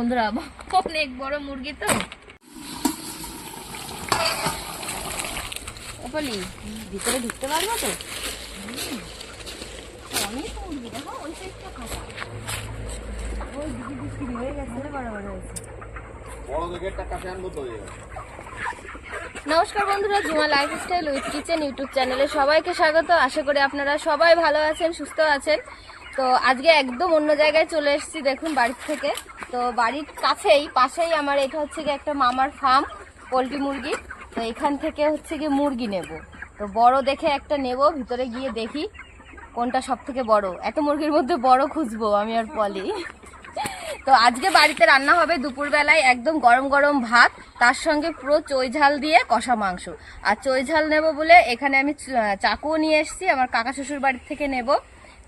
বন্ধুরা অনেক বড় মুরগি তো। ওপালি ভিতরে ঢুকতে পারব তো? অনেক মুরগি দেখো ওই সাইডটা কাটা ওই দিকে বিক্রি হয়ে গেছে বড় বড় হয়েছে বড় দেখে টাকা ফ্যান মতো হয়ে নমস্কার বন্ধুরা জুমা লাইফস্টাইল উইথ কিচেন ইউটিউব চ্যানেলে সবাইকে স্বাগত। আশা করি আপনারা সবাই ভালো আছেন সুস্থ আছেন। তো আজকে একদম অন্য জায়গায় চলে এসেছি দেখুন বাড়ির থেকে। তো বাড়ির কাছেই, পাশেই আমার এটা হচ্ছে গিয়ে একটা মামার ফার্ম পোলট্রি মুরগি। তো এখান থেকে হচ্ছে গিয়ে মুরগি নেব। তো বড় দেখে একটা নেব, ভিতরে গিয়ে দেখি কোনটা সব থেকে বড়। এত মুরগির মধ্যে বড় খুঁজবো আমি আর পলি। তো আজকে বাড়িতে রান্না হবে দুপুরবেলায় একদম গরম গরম ভাত, তার সঙ্গে পুরো চই ঝাল দিয়ে কষা মাংস। আর চই ঝাল নেব বলে এখানে আমি চাকুও নিয়ে এসেছি, আমার কাকা শ্বশুর বাড়ির থেকে নেব।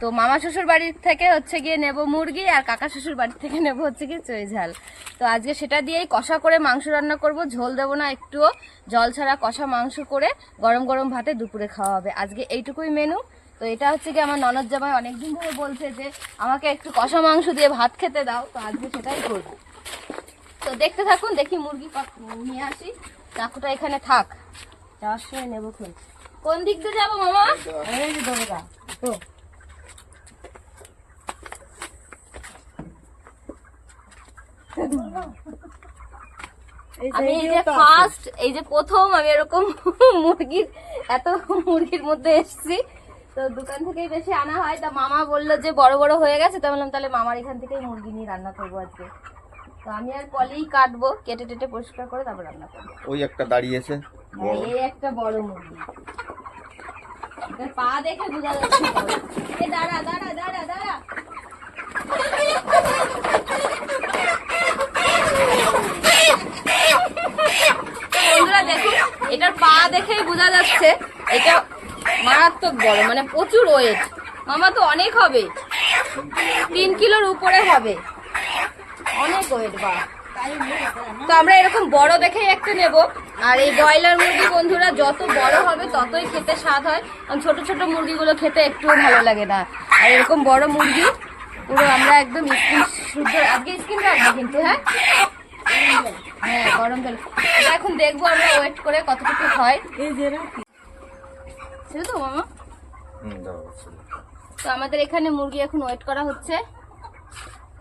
তো মামা শ্বশুর বাড়ির থেকে হচ্ছে গিয়ে নেব মুরগি আর কাকা শ্বশুর বাড়ির থেকে নেব হচ্ছে গিয়ে চই ঝাল। তো আজকে সেটা দিয়েই কষা করে মাংস রান্না করব ঝোল দেবো না একটুও। জল ছাড়া কষা মাংস করে গরম গরম ভাতে দুপুরে খাওয়া হবে। আজকে এইটুকুই মেনু তো এটা হচ্ছে কি আমার ননদ জামাই অনেকদিন ধরে বলছে যে আমাকে একটু কষা মাংস দিয়ে ভাত খেতে দাও। তো আজকে সেটাই করব। তো দেখতে থাকুন দেখি মুরগি নিয়ে আসি। চাকুটা এখানে থাক। যাওয়ার সময় নেব কোন দিক দিয়ে যাব মামা? এই যে আমি এই যে ফার্স্ট এই যে প্রথম আমি এরকম মুরগির এত মুরগির মধ্যে এসেছি। তো দোকান থেকেই বেশি আনা হয়। তা মামা বলল যে বড় বড় হয়ে গেছে তো বললাম তাহলে মামার এখান থেকেই মুরগি নিয়ে রান্না করব আজকে। তো আমি আর পলেই কাটবো কেটে টেটে পরিষ্কার করে তারপর রান্না করব। ওই একটা দাঁড়িয়েছে এই একটা বড় মুরগি। পা দেখে বোঝা যাচ্ছে। দাঁড়া দাঁড়া দাঁড়া দাঁড়া তো বন্ধুরা এটার পা দেখেই বোঝা যাচ্ছে, এটা মারাত্মক বড় মানে প্রচুর ওয়েট মামা তো অনেক হবে, তিন কিলোর উপরে হবে। অনেক ওয়েট বা তো আমরা এরকম বড় দেখেই একটা নেব। আর এই ব্রয়লার মুরগি বন্ধুরা, যত বড় হবে, ততই খেতে স্বাদ হয়। কারণ ছোট ছোট মুরগিগুলো খেতে একটুও ভালো লাগে না। আর এরকম বড় মুরগি, পুরো আমরা একদম স্কিন শুদ্ধ, আজকে স্কিন রাখব কিন্তু হ্যাঁ? হ্যাঁ গরম এখন দেখব আমরা ওয়েট করে কতটুকু হয়। ছিল তো মামা? তো আমাদের এখানে মুরগি এখন ওয়েট করা হচ্ছে।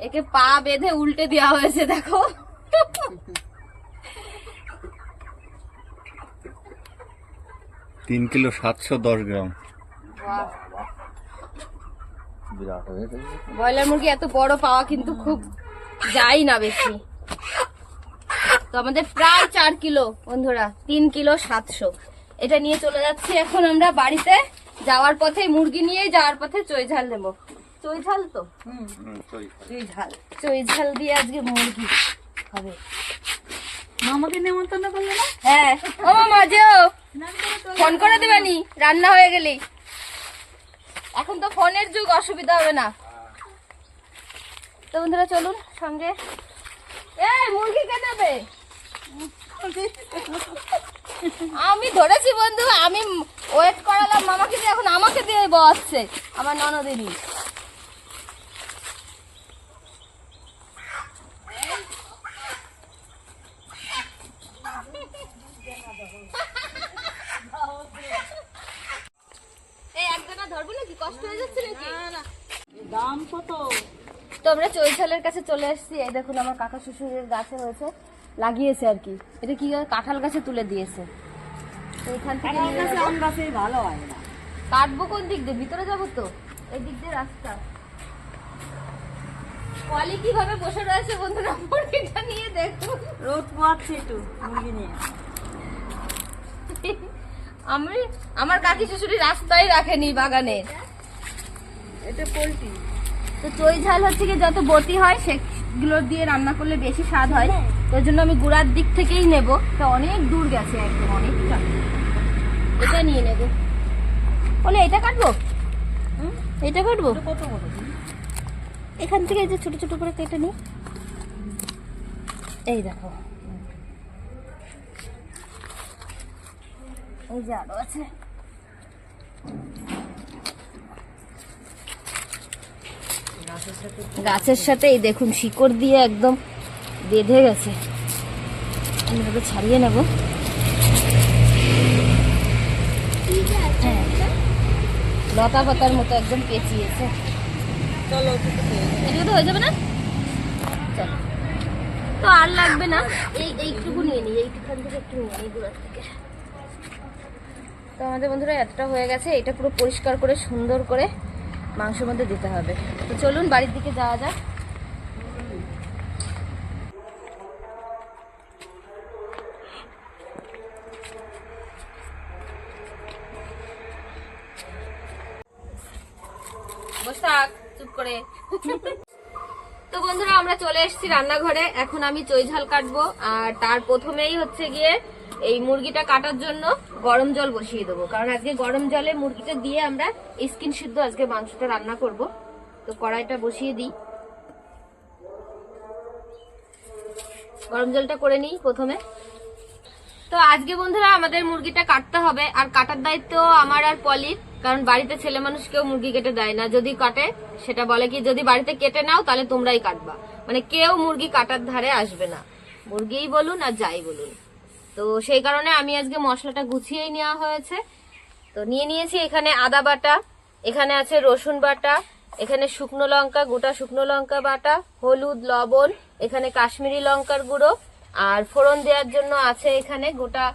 একে পা বেঁধে উল্টে দেওয়া হয়েছে দেখো। তিন কিলো সাতশো দশ গ্রাম। ব্রয়লার মুরগি এত বড় পাওয়া কিন্তু খুব যায় না বেশি। তো আমাদের প্রায় চার কিলো বন্ধুরা তিন কিলো সাতশো। এটা নিয়ে চলে যাচ্ছি এখন আমরা বাড়িতে। যাওয়ার পথে মুরগি নিয়ে যাওয়ার পথে চই ঝাল নেব চই ঝাল তো? হুম, চই। ঝাল। চই ঝাল। দিয়ে আজকে মুরগি হবে। মামাকে নেমন্তন্ন করলে না? হ্যাঁ। ও মামা যেও। ফোন করে দেবানি রান্না হয়ে গেলেই। এখন তো ফোনের যুগ অসুবিধা হবে না। তো বন্ধুরা চলুন সঙ্গে। এই মুরগি কে দেবে? আমি ধরেছি বন্ধু আমি ওয়েট করালাম মামাকে দিয়ে এখন আমাকে দিয়ে বসছে আমার ননদিনী। এই একজনা ধরবো নাকি? কষ্ট যাচ্ছে নাকি? দাম কত? তো আমরা চৈছালের কাছে চলে এসেছি। এই দেখুন আমার কাকা শ্বশুরের গাছে হয়েছে। লাগিয়েছে আর কি। এটা কি কাঁঠাল গাছে তুলে দিয়েছে? এখান থেকে আম গাছে ভালো হয় না। কাটবো কোন দিক দিয়ে? ভিতরে যাব তো? এই দিক দিয়ে রাস্তা। কলি কীভাবে বসে রয়েছে বন্ধুরা? মুরগিটা নিয়ে দেখুন। রোদ পোয়াচ্ছে একটু মুরগি নিয়ে। আমি আমার কাকি শ্বশুরি রাস্তায় রাখেনি বাগানে। এটা পোলট্রি। তো চই ঝাল হচ্ছে কি যত বটি হয় সেগুলো দিয়ে রান্না করলে বেশি স্বাদ হয়। তো ওই জন্য আমি গুড়ার দিক থেকেই নেব। তা অনেক দূর গেছে একদম অনেকটা। এটা নিয়ে নেব। বলে এটা কাটবো? এটা কাটবো? কত বড়? এখান থেকে এই যে ছোট ছোট করে কেটে নিই। এই দেখো। এই যে আরও আছে। গাছের সাথে এই দেখুন শিকড় দিয়ে একদম বেঁধে গেছে। আমি ওকে ছাড়িয়ে নেব। হ্যাঁ। লতা পাতার মতো একদম পেঁচিয়েছে। চলো তো হয়ে যাবে না? চলো। তো আর লাগবে না। এই এইটুকু নিয়ে নিই এইটুখান থেকে একটু নিয়ে নিই গোড়ার থেকে। তো আমাদের বন্ধুরা এতটা হয়ে গেছে। এটা পুরো পরিষ্কার করে সুন্দর করে মাংসের মধ্যে দিতে হবে। তো চলুন বাড়ির দিকে যাওয়া যাক বস থাক চুপ করে তো বন্ধুরা আমরা চলে এসেছি রান্নাঘরে। এখন আমি চই ঝাল কাটবো। আর তার প্রথমেই হচ্ছে গিয়ে এই মুরগিটা কাটার জন্য গরম জল বসিয়ে দেবো। কারণ আজকে গরম জলে মুরগিটা দিয়ে আমরা স্কিন সিদ্ধ আজকে মাংসটা রান্না করব। তো কড়াইটা বসিয়ে দিই। গরম জলটা করে নিই প্রথমে। তো আজকে বন্ধুরা আমাদের মুরগিটা কাটতে হবে। আর কাটার দায়িত্ব আমার আর পলির। কারণ বাড়িতে ছেলে মানুষ কেউ মুরগি কেটে দেয় না। যদি কাটে, সেটা বলে কি, যদি বাড়িতে কেটে নাও, তাহলে তোমরাই কাটবা। মানে কেউ মুরগি কাটার ধারে আসবে না। মুরগিই বলুন আর যাই বলুন। তো সেই কারণে আমি আজকে মশলাটা গুছিয়েই নেওয়া হয়েছে। তো নিয়ে নিয়েছি এখানে আদা বাটা, এখানে আছে রসুন বাটা, এখানে শুকনো লঙ্কা, গোটা শুকনো লঙ্কা বাটা, হলুদ, লবণ, এখানে কাশ্মীরি লঙ্কার গুঁড়ো, আর ফোড়ন দেওয়ার জন্য আছে এখানে গোটা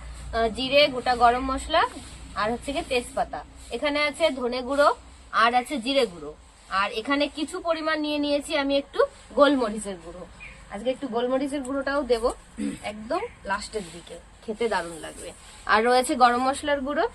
জিরে, গোটা গরম মশলা, আর হচ্ছে গিয়ে তেজপাতা। এখানে আছে ধনে গুঁড়ো, আর আছে জিরে গুঁড়ো। আর এখানে কিছু পরিমাণ নিয়ে নিয়েছি আমি একটু গোলমরিচের গুঁড়ো। আজকে একটু গোলমরিচের গুঁড়োটাও দেব একদম লাস্টের দিকে। খেতে দারুণ লাগবে। আর রয়েছে গরম মশলার গুঁড়ো।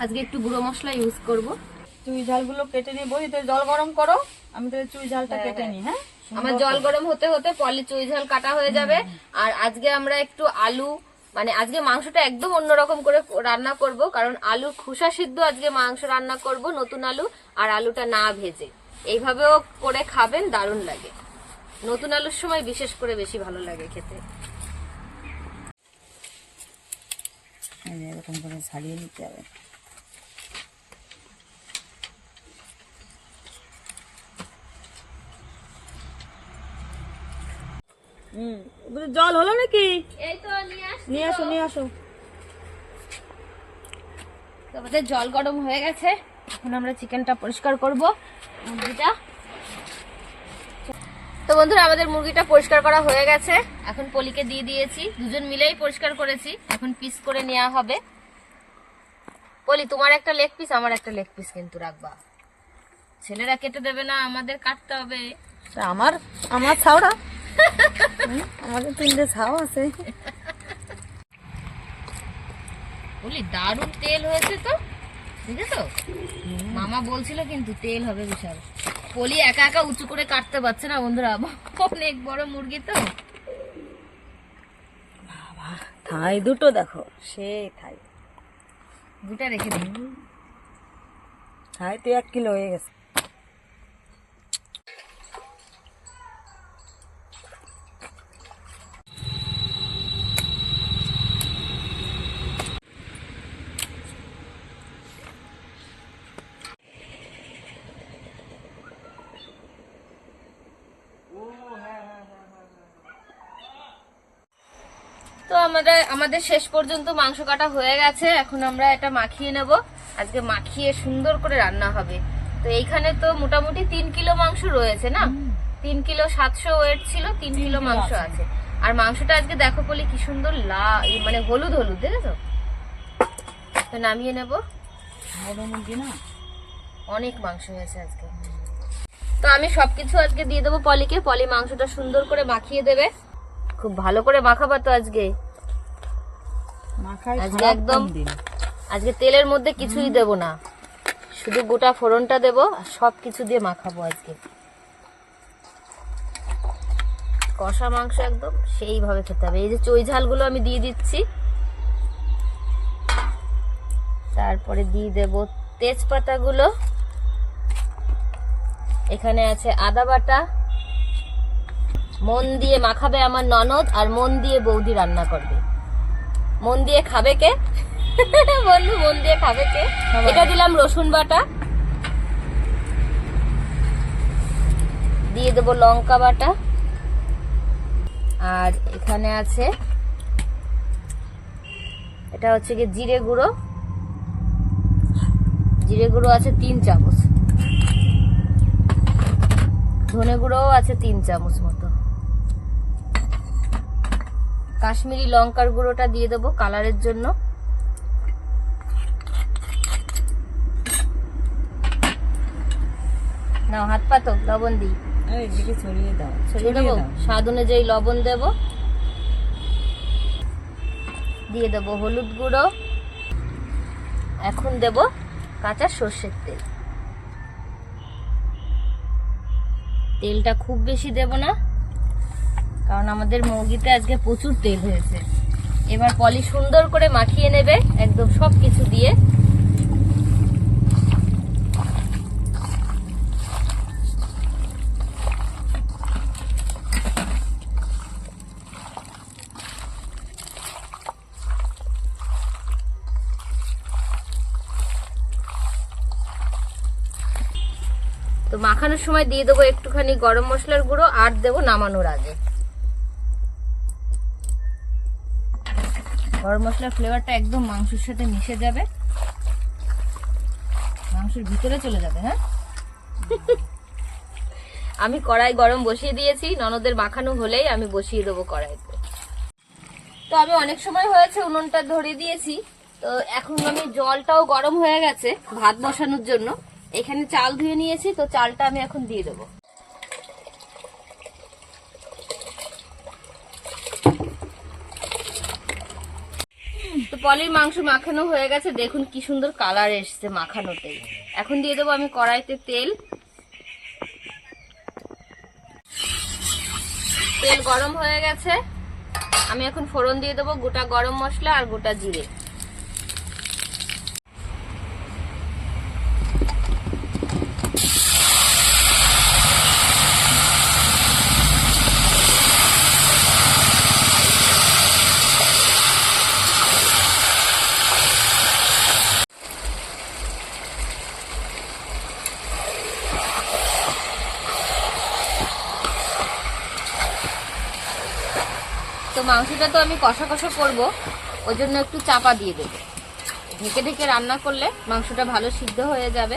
আজকে একটু গুঁড়ো মশলা ইউজ করব। চুই ঝালগুলো কেটে নিয়ে বসি জল গরম করো আমি তাহলে চুই ঝালটা হ্যাঁ, কেটে হ্যাঁ। নিই হ্যাঁ? আমার জল গরম হতে হতে পলি চুই ঝাল কাটা হয়ে যাবে। আর আজকে আমরা একটু আলু মানে আজকে মাংসটা একদম অন্যরকম করে রান্না করব, কারণ আলুর খোসা সিদ্ধ আজকে মাংস রান্না করব, নতুন আলু, আর আলুটা না ভেজে। এইভাবেও করে খাবেন, দারুণ লাগে। নতুন আলুর সময় বিশেষ করে বেশি ভালো লাগে খেতে। এরকম করে ছাড়িয়ে নিতে হবে। হুম। জল হলো নাকি? এই তো নিয়ে আসো নিয়ে আসো। তো আমাদের জল গরম হয়ে গেছে। এখন আমরা চিকেনটা পরিষ্কার করব। মুরগিটা। তো বন্ধুরা আমাদের মুরগিটা পরিষ্কার করা হয়ে গেছে। এখন পলিকে দিয়ে দিয়েছি। দুজন মিলেই পরিষ্কার করেছি। এখন পিস করে নেওয়া হবে। পলি তোমার একটা লেগ পিস আমার একটা লেগ পিস কিন্তু রাখবা। ছেলেরা কেটে দেবে না আমাদের কাটতে হবে। তা আমার আমার ছাওড়া। আমাদের তিনটে ছাও আছে। বলি দারুণ তেল হয়েছে তো। বুঝেছ মামা বলছিল কিন্তু তেল হবে বিশাল। পলি একা একা উঁচু করে কাটতে পারছে না বন্ধুরা। অনেক বড় মুরগি তো। থাই দুটো দেখো। সেই থাই। দুটা রেখে দিই। থাই তো এক কিলো হয়ে গেছে তো আমাদের শেষ পর্যন্ত মাংস কাটা হয়ে গেছে। এখন আমরা এটা মাখিয়ে নেব। আজকে মাখিয়ে সুন্দর করে রান্না হবে। তো এইখানে তো মোটামুটি তিন কিলো মাংস রয়েছে না? তিন কিলো সাতশো ওয়েট ছিল তিন কিলো মাংস আছে। আর মাংসটা আজকে দেখো বলি কি সুন্দর লা মানে হলুদ হলুদ দেখেছ? তো নামিয়ে নেব। অনেক মাংস হয়েছে আজকে। তো আমি সবকিছু আজকে দিয়ে দেবো পলিকে। পলি মাংসটা সুন্দর করে মাখিয়ে দেবে। খুব ভালো করে মাখাবা তো আজকে। আজকে একদম আজকে তেলের মধ্যে কিছুই দেব না। শুধু গোটা ফোড়নটা দেব আর সব কিছু দিয়ে মাখাবো আজকে। কষা মাংস একদম সেইভাবে খেতে হবে। এই যে চই ঝালগুলো আমি দিয়ে দিচ্ছি। তারপরে দিয়ে দেব তেজপাতাগুলো। এখানে আছে আদা বাটা। মন দিয়ে মাখাবে আমার ননদ আর মন দিয়ে বৌদি রান্না করবে। মন দিয়ে খাবে কে? বন্ধু মন দিয়ে খাবে কে? এটা দিলাম রসুন বাটা। দিয়ে দেবো লঙ্কা বাটা। আর এখানে আছে এটা হচ্ছে কি জিরে গুঁড়ো। জিরে গুঁড়ো আছে তিন চামচ। ধনে গুঁড়োও আছে তিন চামচ মতো। কাশ্মীরি লঙ্কার গুঁড়োটা দিয়ে দেবো কালারের জন্য। নাও হাত পাতো লবণ দিই। ছড়িয়ে দাও ছড়িয়ে দেবো? স্বাদ অনুযায়ী লবণ দেব। দিয়ে দেব হলুদ গুঁড়ো। এখন দেব কাঁচা সর্ষের তেল। তেলটা খুব বেশি দেব না। কারণ আমাদের মুরগিতে আজকে প্রচুর তেল হয়েছে। এবার পলি সুন্দর করে মাখিয়ে নেবে, একদম সব কিছু দিয়ে। তো মাখানোর সময় দিয়ে দেবো একটুখানি গরম মশলার গুঁড়ো, আর দেবো নামানোর আগে। গরম মশলার ফ্লেভারটা একদম মাংসের সাথে মিশে যাবে। মাংসের ভিতরে চলে যাবে হ্যাঁ? আমি কড়াই গরম বসিয়ে দিয়েছি, ননদের মাখানো হলেই আমি বসিয়ে দেবো কড়াইতে। তো আমি অনেক সময় হয়েছে উনুনটা ধরিয়ে দিয়েছি, তো এখন আমি জলটাও গরম হয়ে গেছে ভাত বসানোর জন্য। এখানে চাল ধুয়ে নিয়েছি, তো চালটা আমি এখন দিয়ে দেবো তো পলির মাংস মাখানো হয়ে গেছে, দেখুন কি সুন্দর কালার এসছে মাখানোতেই এখন দিয়ে দেবো আমি কড়াইতে তেল। তেল গরম হয়ে গেছে। আমি এখন ফোড়ন দিয়ে দেবো গোটা গরম মশলা আর গোটা জিরে। তো মাংসটা তো আমি কষা কষা করব। ওই জন্য একটু চাপা দিয়ে দেবো। ঢেকে ঢেকে রান্না করলে মাংসটা ভালো সিদ্ধ হয়ে যাবে।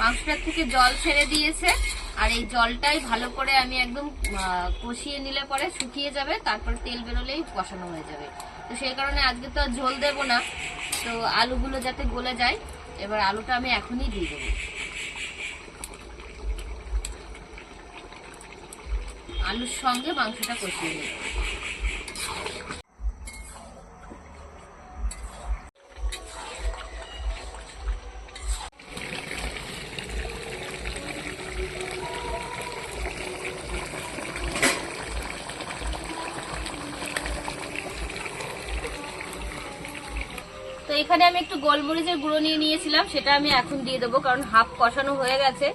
মাংসটার থেকে জল ছেড়ে দিয়েছে। আর এই জলটাই ভালো করে আমি একদম কষিয়ে নিলে পরে শুকিয়ে যাবে, তারপর তেল বেরোলেই কষানো হয়ে যাবে। তো সেই কারণে আজকে তো আর ঝোল দেবো না, তো আলুগুলো যাতে গলে যায়, এবার আলুটা আমি এখনই দিয়ে দেবো। আলুর সঙ্গে মাংসটা কষিয়ে নেব। গোলমরিচের গুঁড়ো নিয়ে নিয়েছিলাম, সেটা আমি এখন দিয়ে দেবো, কারণ হাফ কষানো হয়ে গেছে।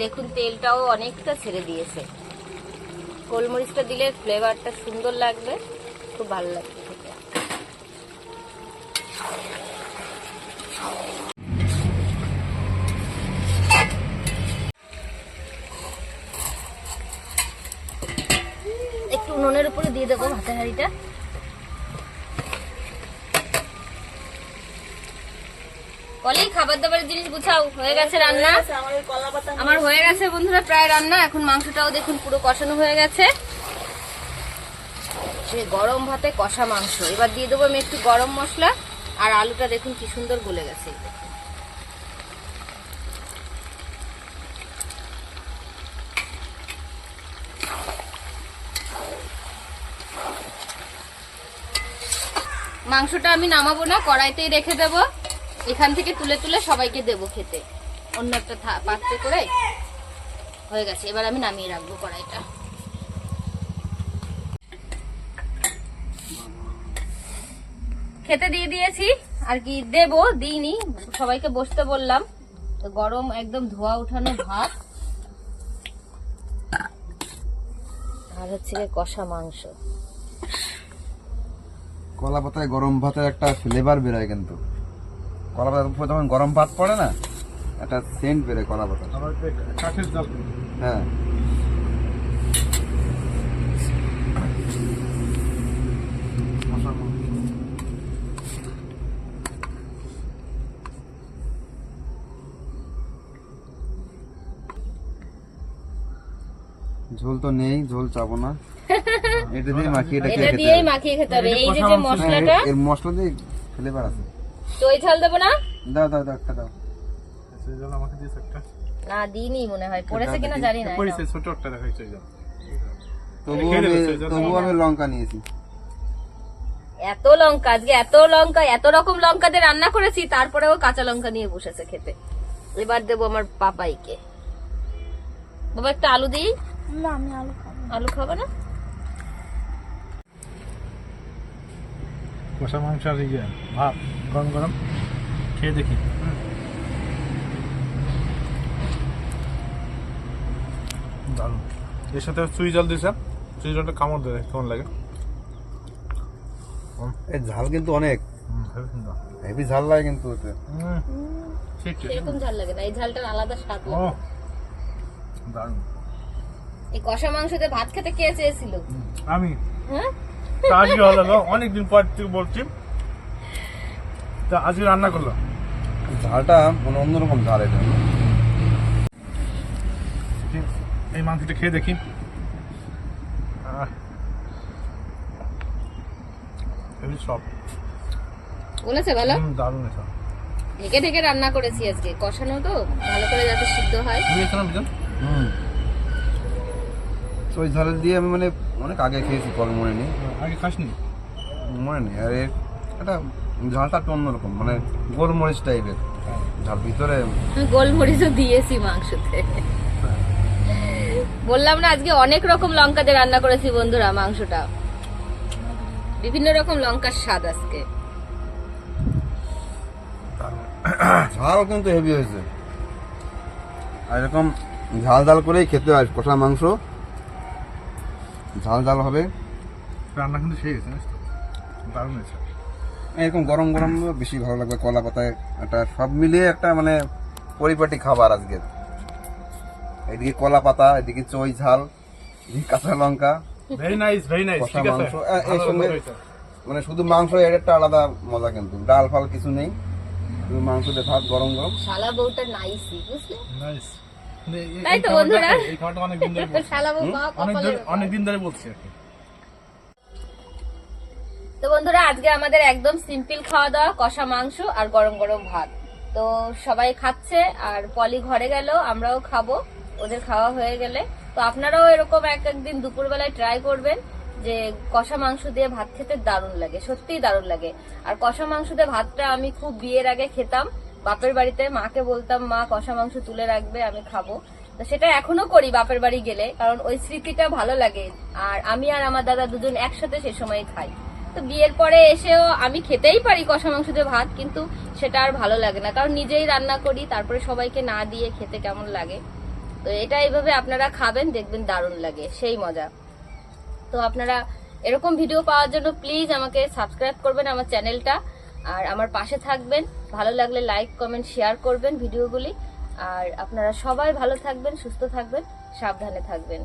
দেখুন, তেলটাও অনেকটা ছেড়ে দিয়েছে। গোলমরিচটা দিলে ফ্লেভারটা সুন্দর লাগবে, খুব ভালো লাগবে একটু উনুনের উপরে দিয়ে দেবো ভাতের হাঁড়িটা। বলি খাবার দাবারের জিনিস গুছাও। হয়ে গেছে রান্না। আমার হয়ে গেছে বন্ধুরা প্রায় রান্না। এখন মাংসটাও দেখুন পুরো কষানো হয়ে গেছে। সে গরম ভাতে কষা মাংস। এবার দিয়ে দেবো আমি একটু গরম মশলা আর আলুটা দেখুন কি সুন্দর গলে গেছে। মাংসটা আমি নামাবো না কড়াইতেই রেখে দেব। এখান থেকে তুলে তুলে সবাইকে দেবো খেতে। অন্য একটা পাত্রে করে হয়ে গেছে। এবার আমি নামিয়ে রাখব কড়াইটা। খেতে দিয়ে দিয়েছি, আর কি দেবো দিইনি। সবাইকে বসতে বললাম। তো গরম একদম ধোয়া উঠানো ভাত। আর হচ্ছে কষা মাংস। কলা পাতায় গরম ভাতের একটা ফ্লেভার বেরোয় কিন্তু। কলা পাতার উপর যখন গরম ভাত পড়ে না একটা সেন্ট বেরোয় কলা পাতা হ্যাঁ। ঝোল তো নেই ঝোল চাবো না। এটা দিয়ে মাখিয়ে এটা দিয়েই মাখিয়ে খেতে হবে। এই যে যে হ্যাঁ, মশলাটা এর- মশলা দিয়ে ফ্লেভার আছে দই ঝাল দেবো না? দাও দাও দাও একটা দাও। সেই জল আমাকে দিয়েছে একটা। না দিইনি মনে হয়। পড়েছে কিনা জানি না পড়েছে ছোট একটা খেয়ে আমি তবুও আমি লঙ্কা নিয়েছি। এত লঙ্কা আজকে এত লঙ্কা এত রকম লঙ্কা দিয়ে রান্না করেছি তারপরেও কাঁচা লঙ্কা নিয়ে বসেছে খেতে। এবার দেবো আমার পাপাইকে। বাবা একটা আলু দিই? না আমি আলু খাব আলু খাবে না? কষা মাংস আর ইয়ে ভাত গরম গরম খেয়ে দেখি। দারুণ। এর সাথে চুই জল দিয়েছে চুই জলটা কামড় দেয় কেমন লাগে? এই ঝাল কিন্তু অনেক। হেভি ঝাল লাগে কিন্তু ওতে হুম, ঠিক ঠিক। সেরকম ঝাল লাগে না এই ঝালটার আলাদা স্বাদ ও লাগে দারুণ। এই কষা মাংস দিয়ে ভাত খেতে কে চেয়েছিল? আমি? হ্যাঁ? তা আজকে হলো অনেকদিন পর থেকে বলছি তা আজকে রান্না করল? ঝালটা মানে অন্যরকম ঝাল এটা। এই মাংসটা খেয়ে দেখি। সব। বলেছে ভালো? দারুণ এটা। ঢেকে ঢেকে রান্না করেছি আজকে। কষানো তো ভালো করে যাতে সিদ্ধ হয়। তুমি হুম। তো ওই ঝালের দিয়ে আমি মানে অনেক আগে খেয়েছি কল মনে নেই। আগে খাসনি? মনে নেই আর এর এটা ঝালটা একটু অন্যরকম মানে গোলমরিচ টাইপের। ঝাল ভিতরে গোলমরিচও দিয়েছি মাংসতে। বললাম না আজকে অনেক রকম লঙ্কা দিয়ে রান্না করেছি বন্ধুরা মাংসটা। বিভিন্ন রকম লঙ্কার স্বাদ আজকে। ঝাল কিন্তু হেভি হয়েছে। আর এরকম ঝাল ঝাল করেই খেতে হয় কষা মাংস। ঝাল ঝাল হবে। রান্না কিন্তু সেই গেছে জানিস তো? দারুণ হয়েছে। এরকম গরম গরম বেশি ভালো লাগবে কলা পাতায়। একটা সব মিলিয়ে একটা মানে পরিপাটি খাবার আজকে। এদিকে কলা পাতা এদিকে চই ঝাল এদিকে কাঁচা লঙ্কা। ভেরি নাইস ভেরি নাইস ঠিক আছে। এর সঙ্গে- মানে শুধু মাংস এর একটা আলাদা মজা কিন্তু। ডাল ফাল কিছু নেই। শুধু মাংস দিয়ে ভাত গরম গরম। শালা বউটা নাইসি বুঝলে? নাইস তাই তো বন্ধুরা। এই খাবারটা অনেক দিন ধরে বলছি। শালা বউ মা অনেক কপালের দিন অনেক দিন ধরে বলছি আর কি। তো বন্ধুরা আজকে আমাদের একদম সিম্পল খাওয়া দাওয়া কষা মাংস আর গরম গরম ভাত। তো সবাই খাচ্ছে আর পলি ঘরে গেল আমরাও খাব। ওদের খাওয়া হয়ে গেলে। তো আপনারাও এরকম এক একদিন দুপুরবেলায় ট্রাই করবেন যে কষা মাংস দিয়ে ভাত খেতে দারুণ লাগে সত্যিই দারুণ লাগে। আর কষা মাংস দিয়ে ভাতটা আমি খুব বিয়ের আগে খেতাম। বাপের বাড়িতে মাকে বলতাম, মা, কষা মাংস তুলে রাখবে, আমি খাব। তো সেটা এখনও করি বাপের বাড়ি গেলে, কারণ ওই স্মৃতিটা ভালো লাগে। আর আমি আর আমার দাদা দুজন একসাথে সে সময় খাই। তো বিয়ের পরে এসেও আমি খেতেই পারি কষা মাংস দিয়ে ভাত, কিন্তু সেটা আর ভালো লাগে না। কারণ নিজেই রান্না করি, তারপরে সবাইকে না দিয়ে খেতে কেমন লাগে। তো এটা এইভাবে আপনারা খাবেন, দেখবেন দারুণ লাগে, সেই মজা। তো আপনারা এরকম ভিডিও পাওয়ার জন্য প্লিজ আমাকে সাবস্ক্রাইব করবেন আমার চ্যানেলটা। আর আমার পাশে থাকবেন। ভালো লাগলে লাইক কমেন্ট শেয়ার করবেন ভিডিওগুলি। আর আপনারা সবাই ভালো থাকবেন, সুস্থ থাকবেন, সাবধানে থাকবেন।